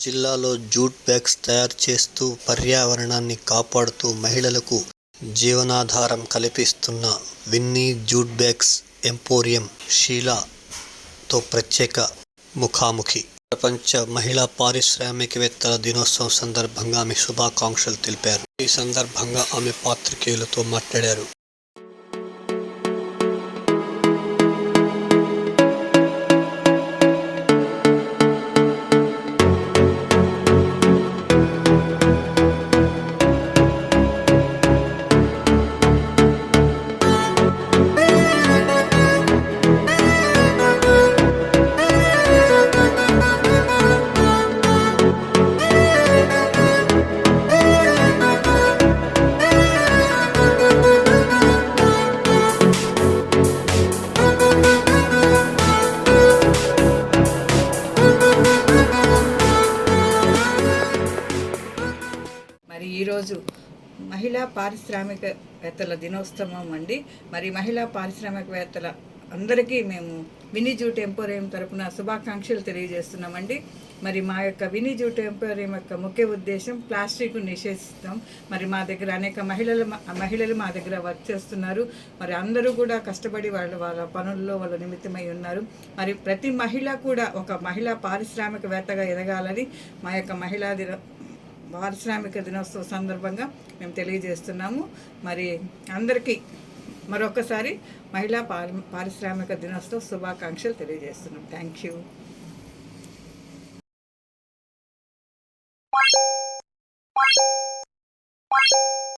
జిల్లాలో jute bags తయారు చేస్తూ పర్యావరణాన్ని కాపాడుతూ మహిళలకు జీవనాధారం కల్పిస్తున్న విన్నీ జూట్ బ్యాగ్స్ ఎంపోరియం షీలాతో ప్రత్యేక ముఖాముఖి. ప్రపంచ మహిళా పారిశ్రామికవేత్తల దినోత్సవం సందర్భంగా ఆమె శుభాకాంక్షలు తెలిపారు. ఈ సందర్భంగా ఆమె పాత్రికేయులతో మాట్లాడారు. ఈరోజు మహిళా పారిశ్రామికవేత్తల దినోత్సవం అండి. మరి మహిళా పారిశ్రామికవేత్తల అందరికీ మేము విని జూట్ ఎంపోరియం తరపున శుభాకాంక్షలు తెలియజేస్తున్నామండి. మరి మా యొక్క వినిజూట్ ఎంపోరియం యొక్క ముఖ్య ఉద్దేశం ప్లాస్టిక్ నిషేధిస్తాం. మరి మా దగ్గర అనేక మహిళలు మహిళలు మా దగ్గర వర్క్ చేస్తున్నారు. మరి అందరూ కూడా కష్టపడి వాళ్ళు వాళ్ళ పనుల్లో వాళ్ళ నిమిత్తమై ఉన్నారు. మరి ప్రతి మహిళ కూడా ఒక మహిళా పారిశ్రామికవేత్తగా ఎదగాలని మా యొక్క మహిళా దిన పారిశ్రామిక దినోత్సవ సందర్భంగా మేము తెలియజేస్తున్నాము మరి అందరికీ మరొకసారి మహిళా పారిశ్రామిక దినోత్సవ శుభాకాంక్షలు తెలియజేస్తున్నాం థ్యాంక్ యూ